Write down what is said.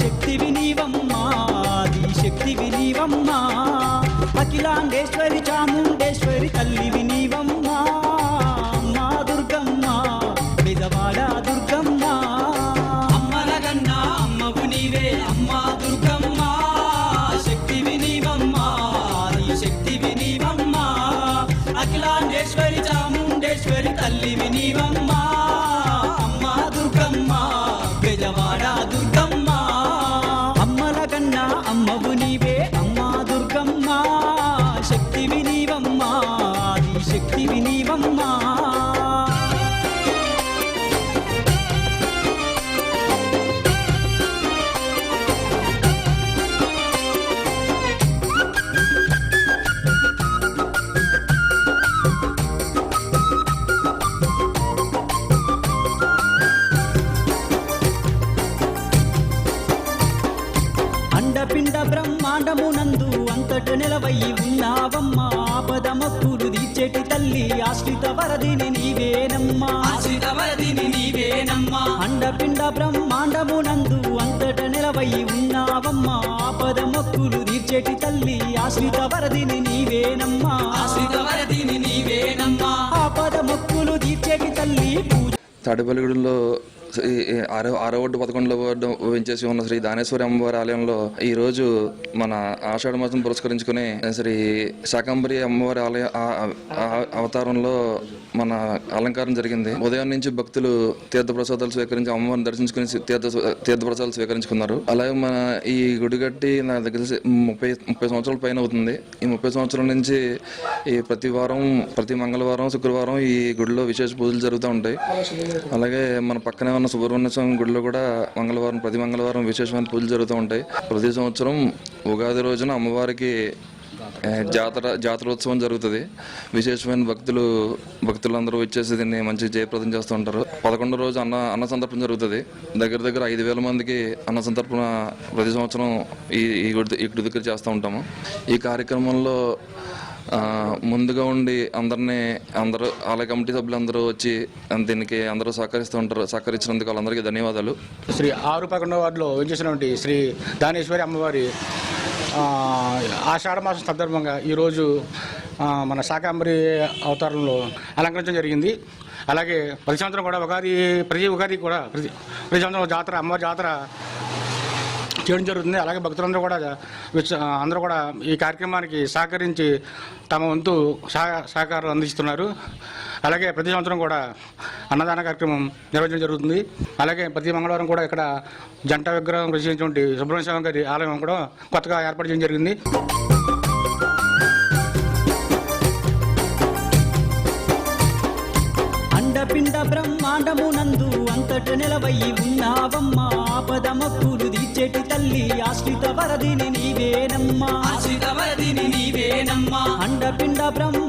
శక్తి వినీవమ్మా ఆది శక్తివి నీవమ్మా. అఖిలాండేశ్వరి చాముండేశ్వరి తల్లి వినీవమ్మా అమ్మా దుర్గమ్మ పెదవాడ దుర్గమ్మ. అమ్మలగన్నా అమ్మవు నీవే అమ్మా దుర్గమ్మ. శక్తి నీవమ్మా శక్తి వినీవమ్మా అఖిలాండేశ్వరి చాముండేశ్వరి తల్లి నీవమ్మా. శక్తివి నీవమ్మా. అండపిండ బ్రహ్మాండమునందు అంతట నిలవై ఉన్నావమ్మా. ఆపద మొక్కులు తీర్చేటి తల్లి ఆశ్రిత వరదిని నీవేనమ్మా. ఆశ్రిత వరదిని నీవేనమ్మా. అండపిండ బ్రహ్మాండమునందు అంతట నిలవయ్యి ఉన్నావమ్మా. ఆపద మొక్కులు తీర్చేటి తల్లి ఆశ్రిత వరదిని నీవేనమ్మా. ఆశ్రిత వరదిని నీవేనమ్మా. ఆపద మొక్కులు తీర్చేటి తల్లి ఈ ఆరో ఆరో ఒడ్డు పదకొండులో వార్డు ఉన్న శ్రీ దానేశ్వరి అమ్మవారి ఆలయంలో ఈ రోజు మన ఆషాఢ మాసం పురస్కరించుకుని శ్రీ శాకంబరి అమ్మవారి ఆలయ అవతారంలో మన అలంకారం జరిగింది. ఉదయం నుంచి భక్తులు తీర్థ ప్రసాదాలు స్వీకరించి అమ్మవారిని దర్శించుకుని తీర్థ తీర్థ ప్రసాదాలు స్వీకరించుకున్నారు. అలాగే మన ఈ గుడి కట్టి నా దగ్గర ముప్పై ముప్పై సంవత్సరాల పైన అవుతుంది. ఈ ముప్పై సంవత్సరాల నుంచి ఈ ప్రతి వారం ప్రతి మంగళవారం శుక్రవారం ఈ గుడిలో విశేష పూజలు జరుగుతూ ఉంటాయి. అలాగే మన పక్కనే ఉన్న సుబ్రహ్మణ్య స్వామి గుడిలో కూడా మంగళవారం ప్రతి మంగళవారం విశేషమైన పూజలు జరుగుతూ ఉంటాయి. ప్రతి సంవత్సరం ఉగాది రోజున అమ్మవారికి జాతర జాతరోత్సవం జరుగుతుంది. విశేషమైన భక్తులు భక్తులందరూ వచ్చేసి దీన్ని మంచి జయప్రదం చేస్తూ ఉంటారు. పదకొండో రోజు అన్న అన్న సంతర్పణ జరుగుతుంది. దగ్గర దగ్గర ఐదు వేల మందికి అన్న సంతర్పణ ప్రతి సంవత్సరం ఈ ఈ గుడి ఈ దగ్గర చేస్తూ ఉంటాము. ఈ కార్యక్రమంలో ముందుగా ఉండి అందరినీ అందరూ ఆలయ కమిటీ సభ్యులందరూ వచ్చి దీనికి అందరూ సహకరిస్తూ ఉంటారు సహకరించినందుకు వాళ్ళందరికీ ధన్యవాదాలు. శ్రీ ఆరు పదకొండవ వార్డులో వెంచేసినటువంటి శ్రీ దానేశ్వరి అమ్మవారి ఆ, ఆషాఢ మాసం సందర్భంగా ఈరోజు మన శాకాంబరి అవతారంలో అలంకరించడం జరిగింది. అలాగే ప్రతి సంవత్సరం కూడా ఉగాది ప్రతి ఉగాది కూడా ప్రతి ప్రతి సంవత్సరం జాతర అమ్మవారి జాతర చేయడం జరుగుతుంది. అలాగే భక్తులందరూ కూడా అందరూ కూడా ఈ కార్యక్రమానికి సహకరించి తమ వంతు సహ సహకారం అందిస్తున్నారు. అలాగే ప్రతి సంవత్సరం కూడా అన్నదాన కార్యక్రమం నిర్వహించడం జరుగుతుంది. అలాగే ప్రతి మంగళవారం కూడా ఇక్కడ జంట విగ్రహం రచించినటువంటి సుబ్రహ్మణ్య స్వామి గారి ఆలయం కూడా కొత్తగా ఏర్పాటు చేయడం జరిగింది. అండపిండ బ్రహ్మాండమునందు అంతట నిలవై ఉన్నావమ్మా. ఆపద మొక్కులు తల్లి ఆశ్రిత వరదిని నీవేనమ్మా. ఆశ్రిత వరదిని నీవేనమ్మా. అండపిండ బ్రహ్మాండమునందు